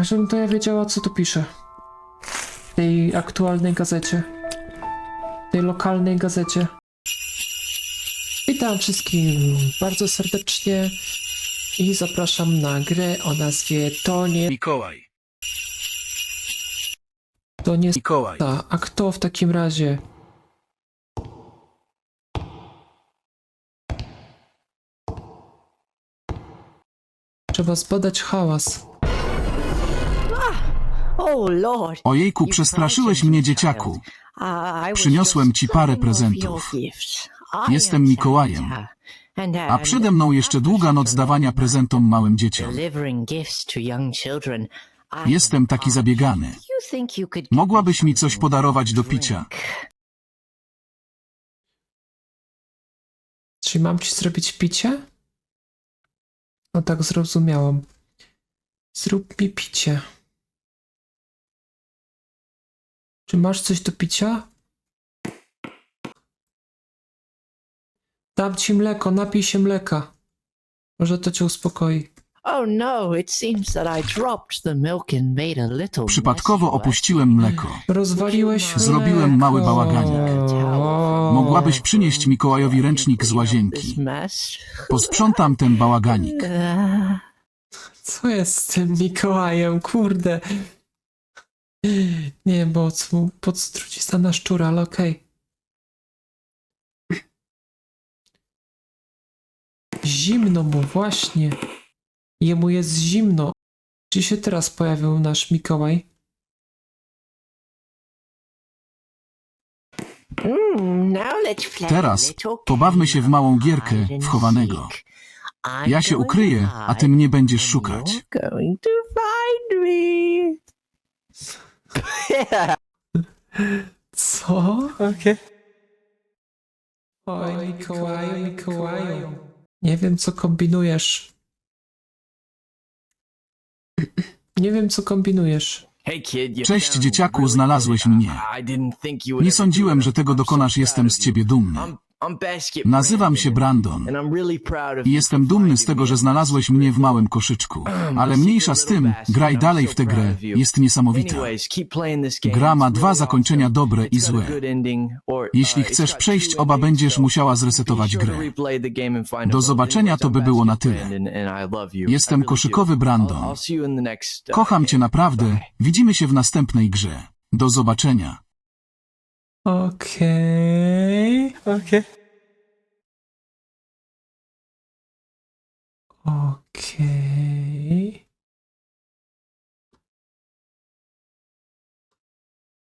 Żebym to ja wiedziała, co tu pisze. W tej aktualnej gazecie. W tej lokalnej gazecie. Witam wszystkim bardzo serdecznie i zapraszam na grę o nazwie To nie... Mikołaj. To nie... Mikołaj. Ta, a kto w takim razie? Trzeba zbadać hałas. Oh. Ojejku, przestraszyłeś mnie, dzieciaku. Przyniosłem ci parę prezentów. Jestem Mikołajem. A przede mną jeszcze długa noc dawania prezentom małym dzieciom. Jestem taki zabiegany. Mogłabyś mi coś podarować do picia? Czy mam ci zrobić picie? No tak zrozumiałam. Zrób mi picie. Czy masz coś do picia? Dam ci mleko, napij się mleka. Może to cię uspokoi. Oh no, it seems that I dropped the milk and made a little Przypadkowo opuściłem mleko. Rozwaliłeś Zrobiłem mały bałaganik. Mogłabyś przynieść Mikołajowi ręcznik z łazienki. mess. Posprzątam ten bałaganik. Co jest z tym Mikołajem, kurde? Nie wiem, bo podstrucista na szczura, ale okej. Zimno mu, właśnie. Jemu jest zimno. Gdzie się teraz pojawił nasz Mikołaj? mm, Teraz pobawmy się w małą gierkę hide and w chowanego. seek. I'm Ja się ukryję, a ty mnie będziesz szukać. Co? Okej. Oj, Mikołaju, Mikołaju. Nie wiem, co kombinujesz. Nie wiem, co kombinujesz. Cześć, dzieciaku, znalazłeś mnie. Nie sądziłem, że tego dokonasz, jestem z ciebie dumny. Nazywam się Brandon i jestem dumny z tego, że znalazłeś mnie w małym koszyczku. Ale mniejsza z tym, graj dalej w tę grę, jest niesamowita. Gra ma dwa zakończenia dobre i złe. Jeśli chcesz przejść oba, będziesz musiała zresetować grę. Do zobaczenia, to by było na tyle. Jestem koszykowy Brandon. Kocham cię naprawdę, widzimy się w następnej grze. Do zobaczenia. Okej. Okej. Okej.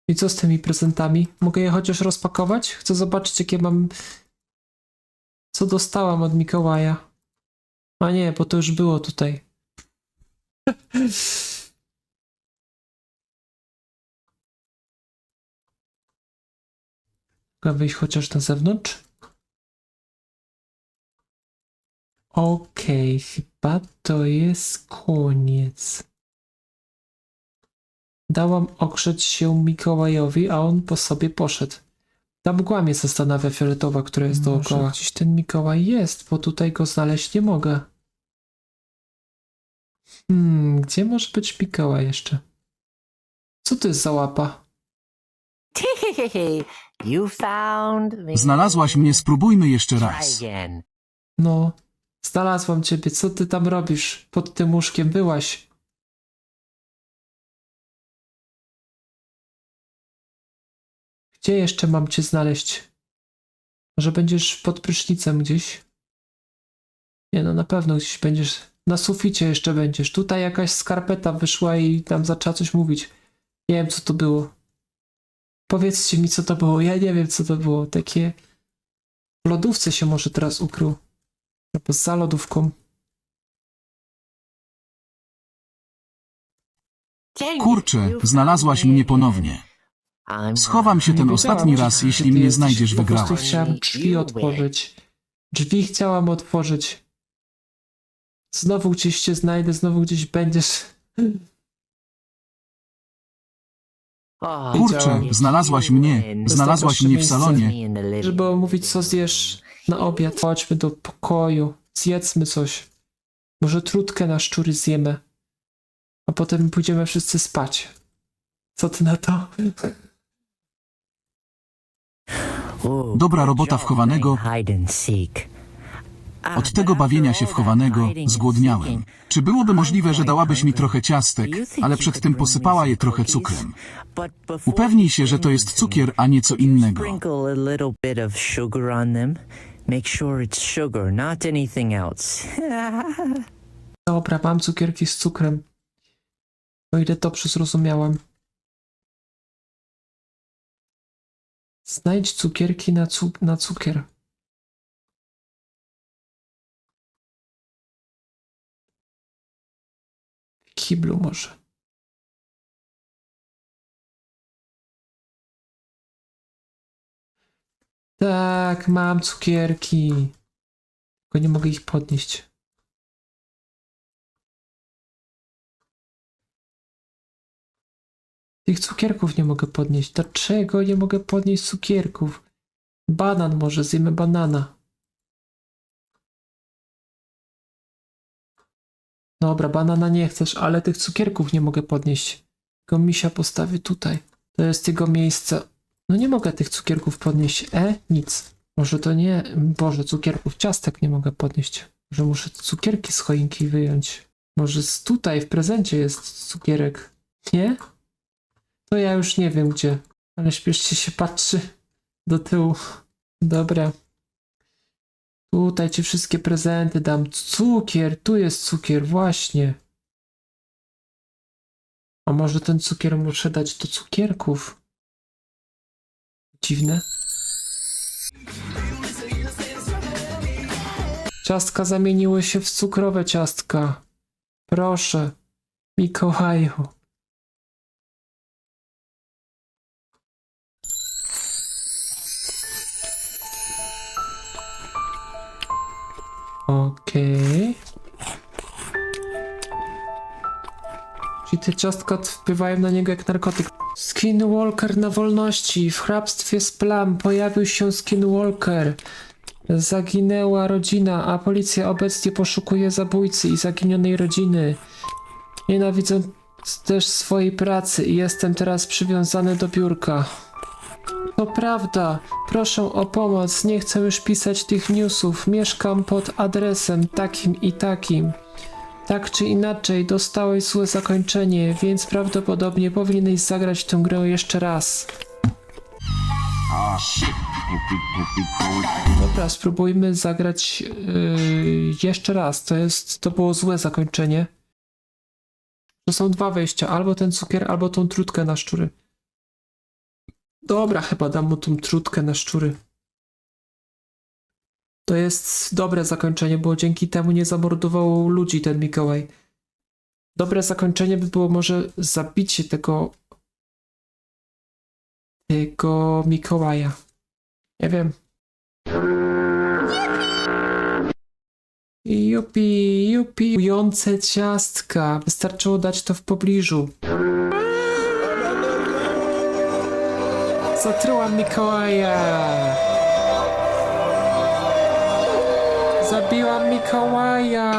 I co z tymi prezentami? Mogę je chociaż rozpakować? Chcę zobaczyć, jakie mam. Co dostałam od Mikołaja. A nie, bo to już było tutaj. Mogę wyjść chociaż na zewnątrz? Okej, chyba to jest koniec. Dałam ogrzeć się Mikołajowi, a on po sobie poszedł. Ta mgła mnie zastanawia fioletowa, która jest dookoła. Gdzieś ten Mikołaj jest, bo tutaj go znaleźć nie mogę. Hmm, gdzie może być Mikołaj jeszcze? Co to jest za łapa? You found me. Znalazłaś mnie, spróbujmy jeszcze raz. Try again. No, znalazłam ciebie. Co ty tam robisz? Pod tym łóżkiem byłaś. Gdzie jeszcze mam cię znaleźć? Może będziesz pod prysznicem gdzieś? Nie no, na pewno gdzieś będziesz. Na suficie jeszcze będziesz. Tutaj jakaś skarpeta wyszła i tam zaczęła coś mówić. Nie wiem, co to było. Powiedzcie mi, co to było. Ja nie wiem, co to było. Takie... W lodówce się może teraz ukrył. Albo za lodówką. Kurczę, znalazłaś mnie ponownie. Schowam się ten ostatni raz, jeśli mnie znajdziesz, Po prostu chciałam drzwi otworzyć. Drzwi chciałam otworzyć. Znowu gdzieś cię znajdę, znowu gdzieś będziesz. Kurczę, znalazłaś mnie, znalazłaś mnie w salonie. Żeby omówić, co zjesz na obiad. Chodźmy do pokoju. Zjedzmy coś. Może trutkę na szczury zjemy. A potem pójdziemy wszyscy spać. Co ty na to? Dobra robota wchowanego. playing hide and seek. Od tego bawienia się wchowanego zgłodniałem. Czy byłoby możliwe, że dałabyś mi trochę ciastek, ale przed tym posypała je trochę cukrem? Upewnij się, że to jest cukier, a nie co innego. Dobra, mam cukierki z cukrem. O ile dobrze zrozumiałem. Znajdź cukierki na, cu na cukier. Kiblu może. Tak, mam cukierki. Tylko nie mogę ich podnieść. Tych cukierków nie mogę podnieść. Dlaczego nie mogę podnieść cukierków? Banan może, zjemy banana. Dobra, banana nie chcesz, ale tych cukierków nie mogę podnieść. Tylko misia postawię tutaj. To jest jego miejsce. No nie mogę tych cukierków podnieść. E? Nic. Może to nie... Boże, cukierków, ciastek nie mogę podnieść. Może muszę cukierki z choinki wyjąć. Może z tutaj w prezencie jest cukierek. Nie? To ja już nie wiem gdzie. Ale śpieszcie się patrzy do tyłu. Dobra. Tutaj ci wszystkie prezenty dam. Cukier, tu jest cukier, właśnie. A może ten cukier muszę dać do cukierków? Dziwne. Ciastka zamieniły się w cukrowe ciastka. Proszę, Mikołaju. Okej. Czyli te ciastka wpływają na niego jak narkotyk. Skinwalker na wolności. W hrabstwie Splam pojawił się Skinwalker. Zaginęła rodzina, a policja obecnie poszukuje zabójcy i zaginionej rodziny. Nienawidzę też swojej pracy i jestem teraz przywiązany do biurka. To prawda. Proszę o pomoc. Nie chcę już pisać tych newsów. Mieszkam pod adresem takim i takim. Tak czy inaczej, dostałeś złe zakończenie, więc prawdopodobnie powinieneś zagrać tę grę jeszcze raz. Dobra, spróbujmy zagrać yy, jeszcze raz. To jest, to było złe zakończenie. To są dwa wejścia, albo ten cukier, albo tą trutkę na szczury. Dobra, chyba dam mu tą trutkę na szczury. To jest dobre zakończenie, bo dzięki temu nie zamordował ludzi ten Mikołaj. Dobre zakończenie by było może zabicie tego tego Mikołaja. Nie wiem. Jupi, jupi, jujące ciastka. Wystarczyło dać to w pobliżu. Zatrułam Mikołaja. Zabiłam Mikołaja.